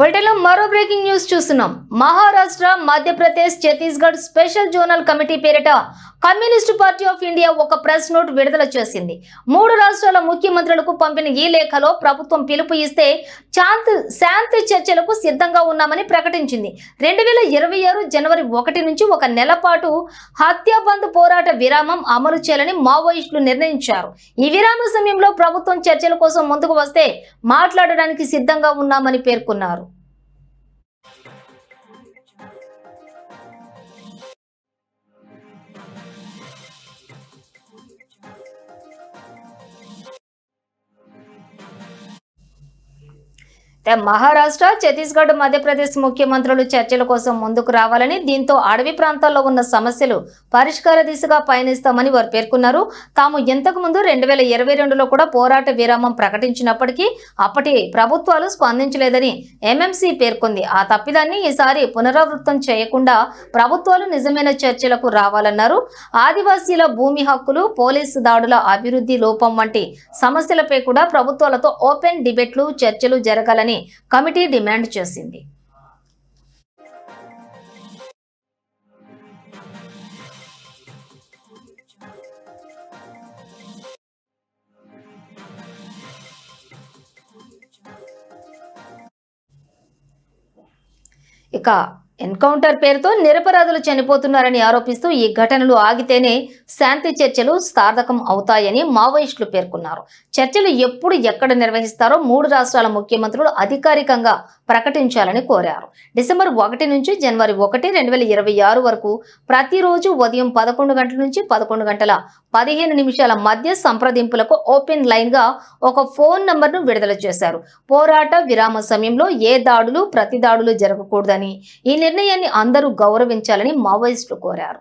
బులెటిన్లో మరో breaking news చూస్తున్నాం. Maharashtra Madhya Pradesh Chhattisgarh special zonal committee పేరిట కమ్యూనిస్టు పార్టీ ఆఫ్ ఇండియా ఒక ప్రెస్ నోట్ విడుదల చేసింది. మూడు రాష్ట్రాల ముఖ్యమంత్రులకు పంపిన ఈ లేఖలో ప్రభుత్వం పిలుపు ఇస్తే శాంతి శాంతి చర్చలకు సిద్ధంగా ఉన్నామని ప్రకటించింది. రెండు వేల ఇరవై ఆరు జనవరి ఒకటి నుంచి ఒక నెల పాటు హత్యాబంద్ పోరాట విరామం అమలు చేయాలని మావోయిస్టులు నిర్ణయించారు. ఈ విరామ సమయంలో ప్రభుత్వం చర్చల కోసం ముందుకు వస్తే మాట్లాడడానికి సిద్ధంగా ఉన్నామని పేర్కొన్నారు. మహారాష్ట్ర ఛత్తీస్గఢ్ మధ్యప్రదేశ్ ముఖ్యమంత్రులు చర్చల కోసం ముందుకు రావాలని దీంతో అడవి ప్రాంతాల్లో ఉన్న సమస్యలు పరిష్కార దిశగా పయనిస్తామని వారు పేర్కొన్నారు. తాము ఇంతకు ముందు రెండు వేల ఇరవై రెండులో కూడా పోరాట విరామం ప్రకటించినప్పటికీ అప్పటి ప్రభుత్వాలు స్పందించలేదని ఎంఎంసీ పేర్కొంది. ఆ తప్పిదాన్ని ఈసారి పునరావృతం చేయకుండా ప్రభుత్వాలు నిజమైన చర్చలకు రావాలన్నారు. ఆదివాసీల భూమి హక్కులు పోలీసు దాడుల అభివృద్ధి లోపం వంటి సమస్యలపై కూడా ప్రభుత్వాలతో ఓపెన్ డిబేట్లు చర్చలు జరగాలని కమిటీ డిమాండ్ చేసింది. ఇక ఎన్కౌంటర్ పేరుతో నిరపరాధులు చనిపోతున్నారని ఆరోపిస్తూ ఈ ఘటనలు ఆగితేనే శాంతి చర్చలు సార్థకం అవుతాయని మావోయిస్టులు పేర్కొన్నారు. చర్చలు ఎప్పుడు ఎక్కడ నిర్వహిస్తారో మూడు రాష్ట్రాల ముఖ్యమంత్రులు అధికారికంగా ప్రకటించాలని కోరారు. డిసెంబర్ ఒకటి నుంచి జనవరి ఒకటి రెండు వేల ఇరవై ఆరు వరకు ప్రతిరోజు ఉదయం పదకొండు గంటల నుంచి పదకొండు గంటల పదిహేను నిమిషాల మధ్య సంప్రదింపులకు ఓపెన్ లైన్గా ఒక ఫోన్ నంబర్ను విడుదల చేశారు. పోరాట విరామ సమయంలో ఏ దాడులు ప్రతి దాడులు జరగకూడదని ఈ నిర్ణయాన్ని అందరూ గౌరవించాలని మావోయిస్టులు కోరారు.